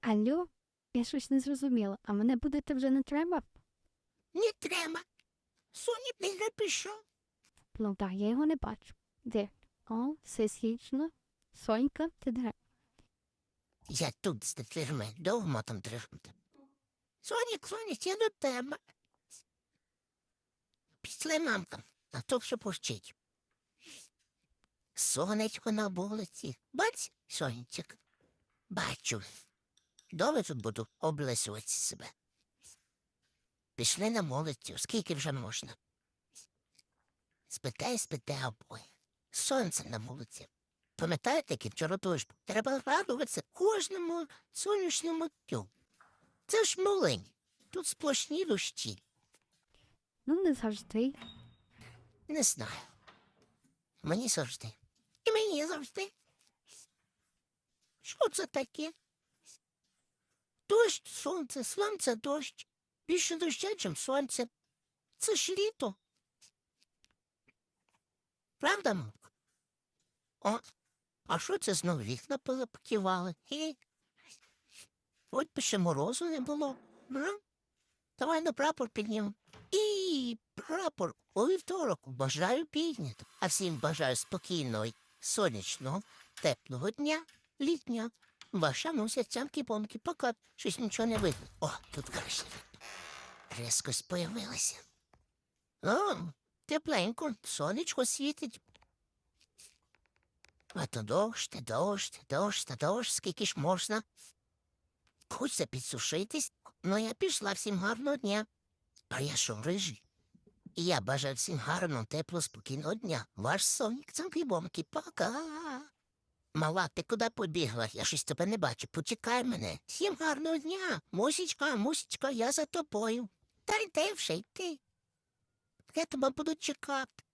Алло, я щось не зрозуміла, а мене будете вже не треба? Не треба. Сонік не пішов. Ну так, я його не бачу. Де? О, все схічно. Сонька, ти де? Я тут з дверми, довго там тримати. Сонік, Сонік, я до тебе. Після мамка, а то все пощить. Сонечко на вулиці. Бач, сонечок. Бачу. Довго тут буду облесувати себе. Пішли на вулицю, скільки вже можна. Спитай, спитай обоє. Сонце на вулиці. Пам'ятаєте, який вчора був? Треба радуватися кожному сонячному дню. Це ж мулинь. Тут сплошні дощі. Ну, не завжди. Не знаю. Мені завжди. І мені завжди. Що це таке? Дощ, сонце, сонце, дощ. Більше доща, чим сонце. Це ж літо. Правда, мамко? О, а що це знов вікна? Гі? Хоч би ще морозу не було. М? Давай на прапор піднімемо. І прапор у вівторок бажаю підняти. А всім бажаю спокійного, сонячного, теплого дня, літня. Ваша муся цямки помки пока щось нічого не видно. О, тут краще видно. Резкость. О, тепленько, сонечко світить. А то дощ, та дощ, дощ, та дощ, скільки ж можна. Хочеться підсушитись, ну я пішла всім гарного дня. А я що, рижий? І я бажаю всім гарного, теплого, спокійного дня. Ваш сонік, цямки бомки, пока. Мала, ти куди побігла? Я щось тебе не бачу. Почекай мене. Всім гарного дня. Мусічка, мусічка, я за тобою. Та йди вже йти. Я тебе буду чекати.